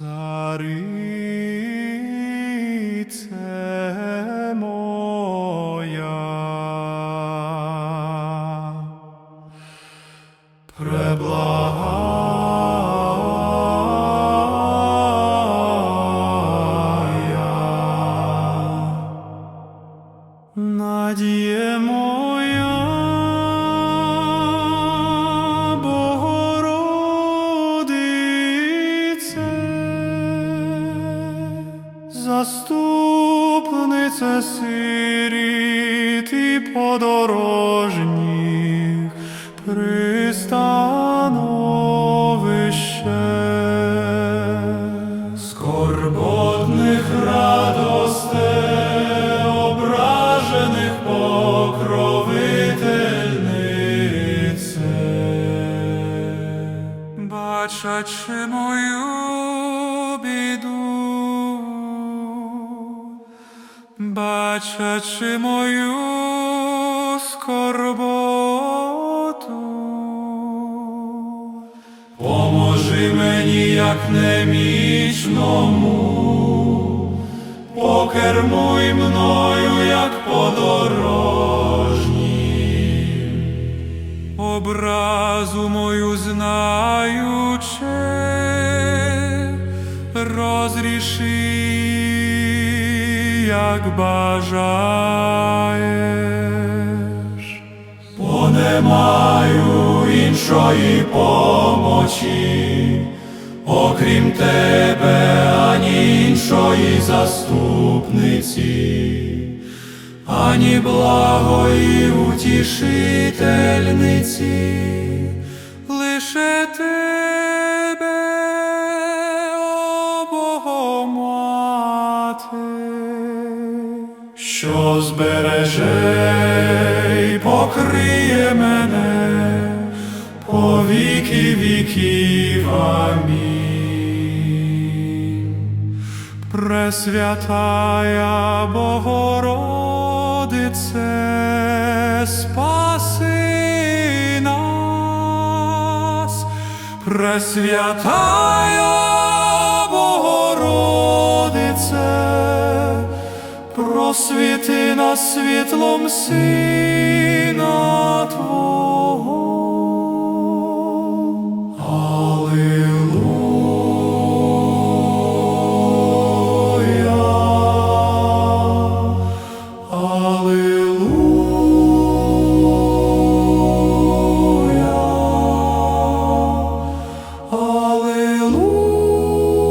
Царице моя, преблагая, Заступнице сиріт і подорожніх, пристановище. Скорботних радостей, ображених покровительнице, бачачи мою біду, бачачи мою скорботу, Поможи мені, як немічному, покермуй мною, як подорожні, образу мою знаючи, розріши, як бажаєш. Бо не маю іншої помочі, окрім тебе, ані іншої заступниці, ані благої утішительниці, лише тебе, що збереже й покриє мене по віки віків. Амінь. Пресвятая Богородице, спаси нас, Пресвятая Богородице, просвіти нас світлом Твого.